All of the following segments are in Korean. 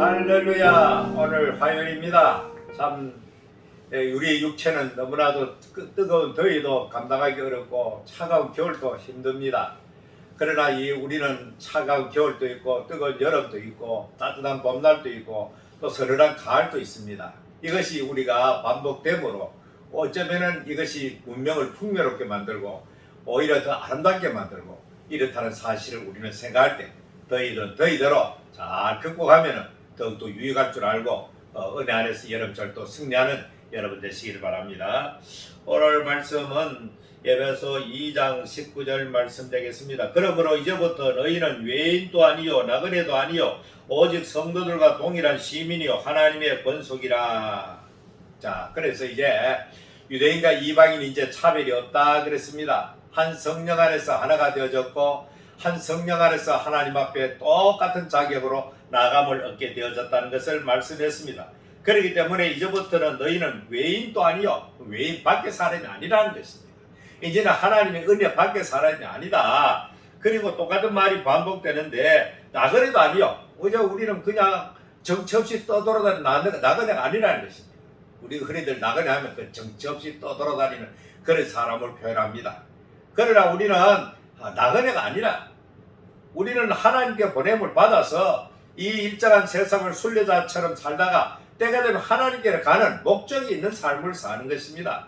할렐루야. 오늘 화요일입니다. 참 예, 우리 육체는 너무나도 뜨- 뜨거운 더위도 감당하기 어렵고 차가운 겨울도 힘듭니다. 그러나 이 우리는 차가운 겨울도 있고 뜨거운 여름도 있고 따뜻한 봄날도 있고 또 서늘한 가을도 있습니다. 이것이 우리가 반복됨으로 어쩌면은 이것이 문명을 풍요롭게 만들고 오히려 더 아름답게 만들고 이렇다는 사실을 우리는 생각할 때 더위는 더위대로 잘 극복하면은 더욱더 유익할 줄 알고 어, 은혜 안에서 여름철도 승리하는 여러분 되시기를 바랍니다. 오늘 말씀은 예배서 2장 19절 말씀 되겠습니다. 그러므로 이제부터 너희는 외인도 아니요 나그네도 아니요 오직 성도들과 동일한 시민이요 하나님의 권속이라. 자, 그래서 이제 유대인과 이방인 이제 차별이 없다 그랬습니다. 한 성령 안에서 하나가 되어졌고 한 성령 안에서 하나님 앞에 똑같은 자격으로 나감을 얻게 되어졌다는 것을 말씀했습니다. 그렇기 때문에 이제부터는 너희는 외인도 아니요 외인 밖에 사람이 아니라는 것입니다. 이제는 하나님의 은혜 밖에 사람이 아니다. 그리고 똑같은 말이 반복되는데 나그네도 아니요. 어제 우리는 그냥 정처 없이 떠돌아다니는 나그네- 나그네가 아니라는 것입니다. 우리 흔히들 나그네 하면 그 정처 없이 떠돌아다니는 그런 사람을 표현합니다. 그러나 우리는 아, 나그네가 아니라 우리는 하나님께 보냄을 받아서 이 일정한 세상을 순례자처럼 살다가 때가 되면 하나님께 가는 목적이 있는 삶을 사는 것입니다.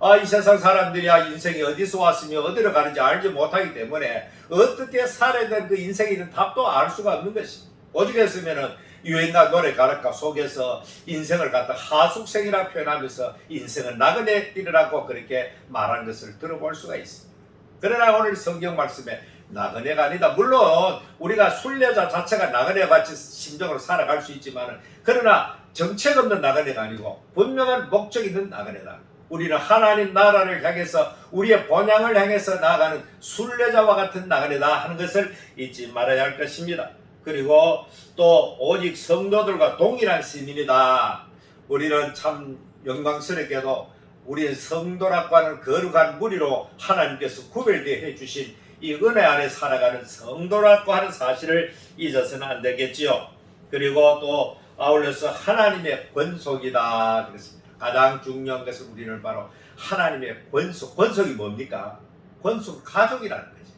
아, 이 세상 사람들이야 인생이 어디서 왔으며 어디로 가는지 알지 못하기 때문에 어떻게 살아야 되는 그 인생에 있는 답도 알 수가 없는 것입니다. 오죽했으면은 유행가 노래 가락가 속에서 인생을 갖다 하숙생이라 표현하면서 인생은 나그네 띠르라고 그렇게 말한 것을 들어볼 수가 있습니다. 그러나 오늘 성경 말씀에 나그네가 아니다. 물론 우리가 순례자 자체가 나그네 같이 심정으로 살아갈 수 있지만은 그러나 정책 없는 나그네가 아니고 분명한 목적 있는 나그네다. 우리는 하나님 나라를 향해서 우리의 본향을 향해서 나아가는 순례자와 같은 나그네다 하는 것을 잊지 말아야 할 것입니다. 그리고 또 오직 성도들과 동일한 시민이다. 우리는 참 영광스럽게도 우리는 성도라고 하는 거룩한 무리로 하나님께서 구별되어 해주신 이 은혜 안에 살아가는 성도라고 하는 사실을 잊어서는 안 되겠지요. 그리고 또 아울러서 하나님의 권속이다 그랬습니다. 가장 중요한 것은 우리는 바로 하나님의 권속. 권속이 뭡니까? 권속 가족이라는 거지.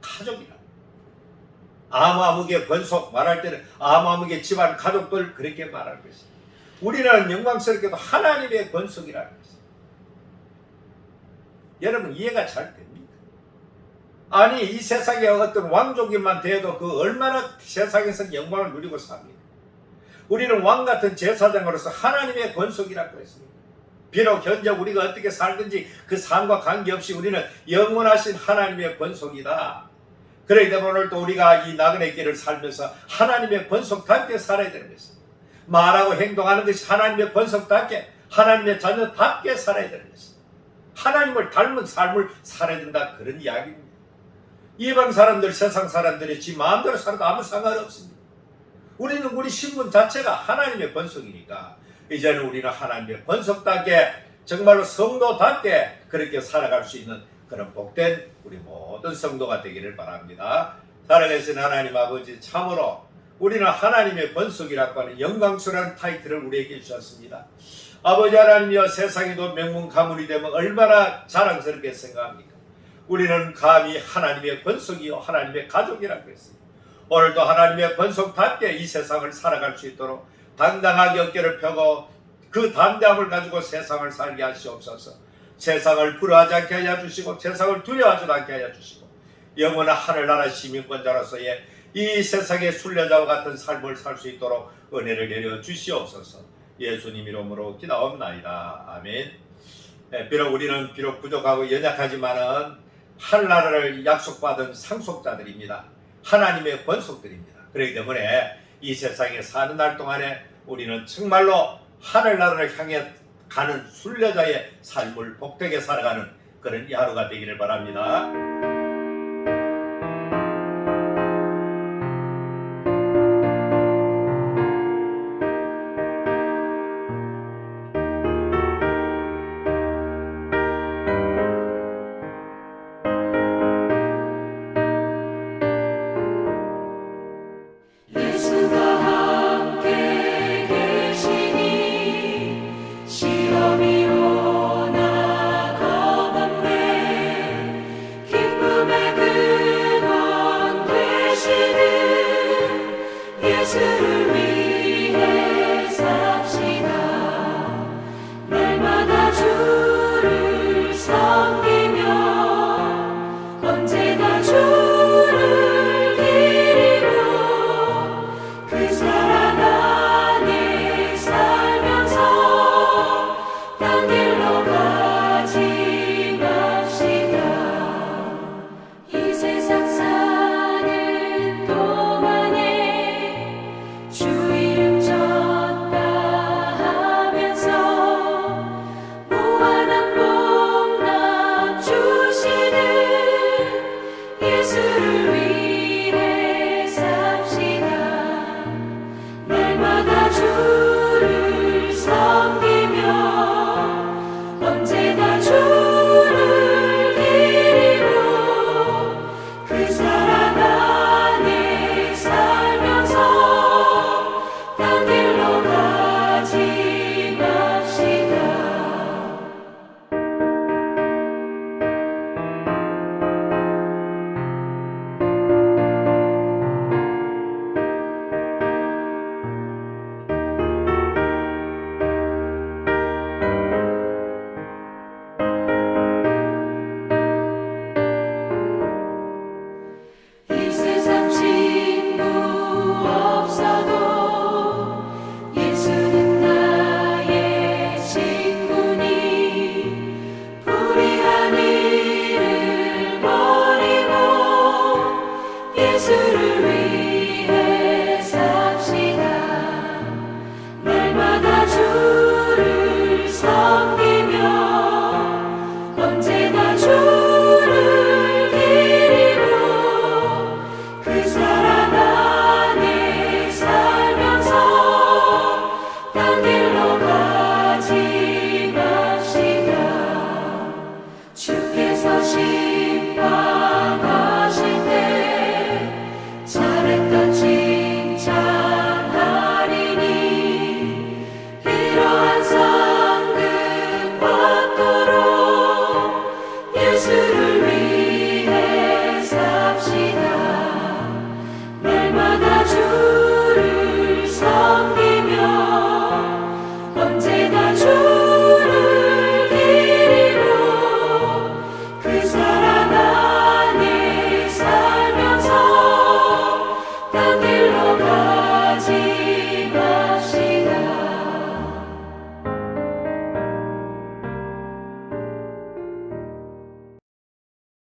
가족이라. 아무아무게 권속 말할 때는 아무아무게 집안 가족들 그렇게 말할 것입니다. 우리는 영광스럽게도 하나님의 권속이라는 것입니다. 여러분 이해가 잘 됩니까? 아니 이 세상에 어떤 왕족이만 돼도 그 얼마나 세상에서 영광을 누리고 삽니까? 우리는 왕 같은 제사장으로서 하나님의 권속이라고 했습니다. 비록 현재 우리가 어떻게 살든지 그 삶과 관계없이 우리는 영원하신 하나님의 권속이다. 그러기 때문에 오늘 또 우리가 이 나그네 길을 살면서 하나님의 권속답게 살아야 되는 것입니다. 말하고 행동하는 것이 하나님의 권속답게 하나님의 자녀답게 살아야 되는 것입니다. 하나님을 닮은 삶을 살아야 된다 그런 이야기입니다. 이방 사람들 세상 사람들이 지 마음대로 살아도 아무 상관없습니다. 우리는 우리 신분 자체가 하나님의 권속이니까 이제는 우리는 하나님의 권속답게 정말로 성도답게 그렇게 살아갈 수 있는 그런 복된 우리 모든 성도가 되기를 바랍니다. 살아계신 하나님 아버지 참으로 우리는 하나님의 권속이라고 하는 영광스러운 타이틀을 우리에게 주셨습니다. 아버지 하나님이여 세상에도 명문 가문이 되면 얼마나 자랑스럽게 생각합니까? 우리는 감히 하나님의 권속이요 하나님의 가족이라고 했습니다. 오늘도 하나님의 권속답게 이 세상을 살아갈 수 있도록 당당하게 어깨를 펴고 그 담대함을 가지고 세상을 살게 하시옵소서. 세상을 불허하지 않게 하여 주시고 세상을 두려워하지 않게 하여 주시고 영원한 하늘나라 시민권자로서의 이 세상의 순례자와 같은 삶을 살 수 있도록 은혜를 내려 주시옵소서. 예수님 이름으로 기도옵나이다. 아멘. 네, 비록 우리는 비록 부족하고 연약하지만은 하늘나라를 약속받은 상속자들입니다. 하나님의 권속들입니다. 그렇기 때문에 이 세상에 사는 날 동안에 우리는 정말로 하늘나라를 향해 가는 순례자의 삶을 복되게 살아가는 그런 이 하루가 되기를 바랍니다.